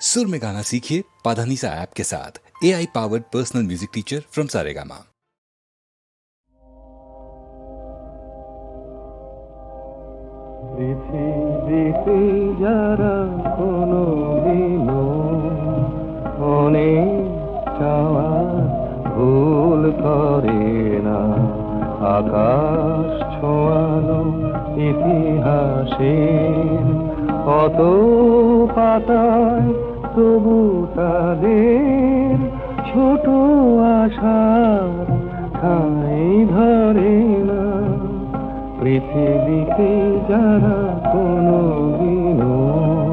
सुर में गाना सीखिए पाधानीसा ऐप के साथ A I powered personal music teacher from Saregama পৃথিবীতে যারা কোনো দিনও অনেক চাওয়া ভুল করে না আকাশ ছোঁয়ানো ইতিহাসের কত পাতায় তবু তাদের ছোট আশার ঠাঁই ধরে না। পৃথিবীতে যারা কোনো দিনও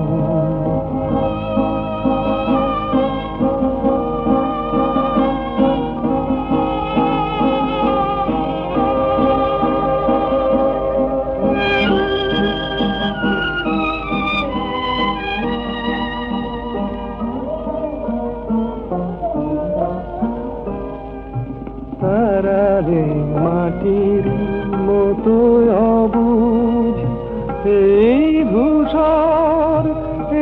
তারা রে মাটির মতো অবুজ। এই ভূষর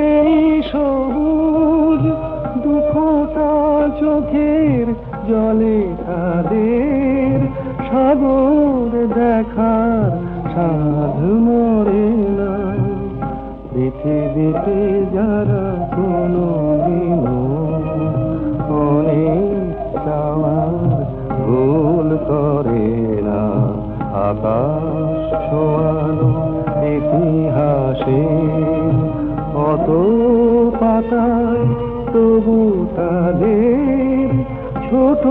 এই সবুজ দুঃখটা চোখের জলে তাদের সাগর দেখার করে না, আকাশ ছোঁয়ানো ইতিহাসে। অত পাতায় তবু তাদের ছোট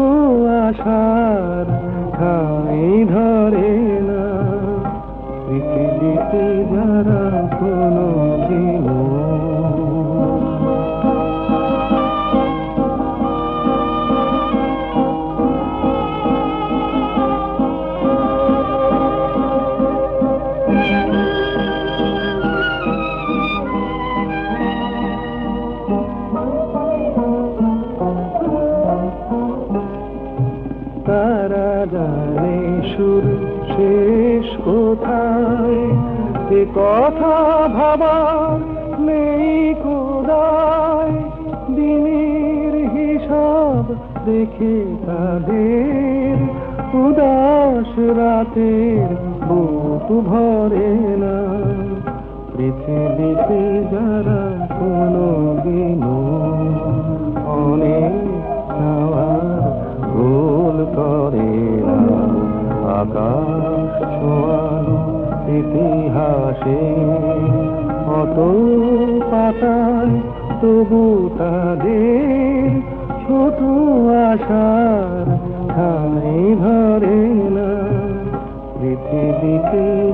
আশার ঠাঁই ধরে না। পৃথিবীতে যারা কোনো দিনও জানে সুর শেষ কোথায়? এ কথা ভাবা নেই কোদায়। দিনের হিসাব দেখে তাদের উদাস রাতের বুক ভরে না। পৃথিবীতে যারা কোনো দিনও আকাশ ইতিহাসে অত পাতায় তবু তাদের ছোট আশার ঠাই ধরে না। পৃথিবীতে